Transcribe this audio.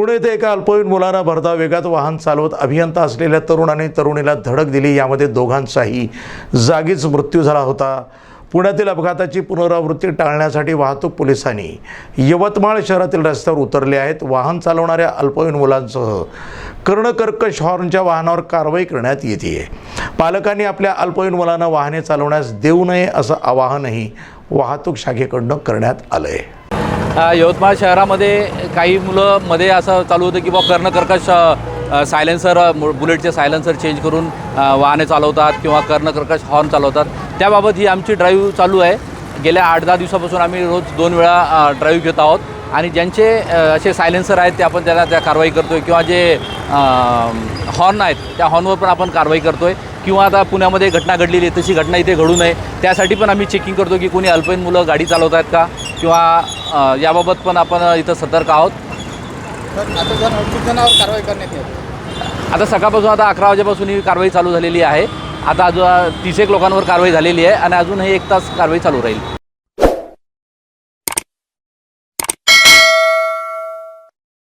पुणे ते एका अल्पवयीन मुलाला भरधाव वेगात वाहन चालवत अभियंता असलेल्या तरुणाने तरुणीला धडक दिली. यामध्ये दोघांचाही जागीच मृत्यू झाला होता. पुण्यातील अपघाताची पुनरावृत्ती टाळण्यासाठी वाहतूक पोलिसांनी यवतमाळ शहरातील रस्त्यावर उतरले आहेत. वाहन चालवणाऱ्या अल्पवयीन मुलांसह कर्णकर्कश हॉर्नच्या वाहनावर कारवाई करण्यात येते पालकांनी आपल्या अल्पवयीन मुलांना वाहने चालवण्यास देऊ नये असं आवाहनही वाहतूक शाखेकडनं करण्यात आलं आहे यवतमाळ शहरामध्ये काही मुलं मध्ये असं चालू होतं की बा कर्णकर्कश सायलेन्सर बुलेटचे सायलेन्सर चेंज करून वाहने चालवतात किंवा कर्णकर्कश हॉर्न चालवतात. त्याबाबत ही आमची ड्राईव्ह चालू आहे. गेल्या आठ दहा दिवसापासून आम्ही रोज दोन वेळा ड्राईव्ह घेत आहोत. आणि ज्यांचे असे सायलेन्सर आहेत ते आपण त्याला त्या कारवाई करतो आहे किंवा जे हॉर्न आहेत त्या हॉर्नवर पण आपण कारवाई करतो आहे किंवा आता पुण्यामध्ये घटना घडलेली आहे तशी घटना इथे घडू नये. त्यासाठी पण आम्ही चेकिंग करतो की कोणी अल्पवयीन मुलं गाडी चालवत आहेत का? किंवा याबाबत पण आपण इथं सतर्क आहोत. तर आता जण किती जणांवर कारवाई करण्यात येईल. आता सकाळपासून आता अकरा वाजेपासून ही कारवाई चालू झालेली आहे. आता अजून तीस एक लोकांवर कारवाई झालेली आहे आणि अजूनही एक तास कारवाई चालू राहील.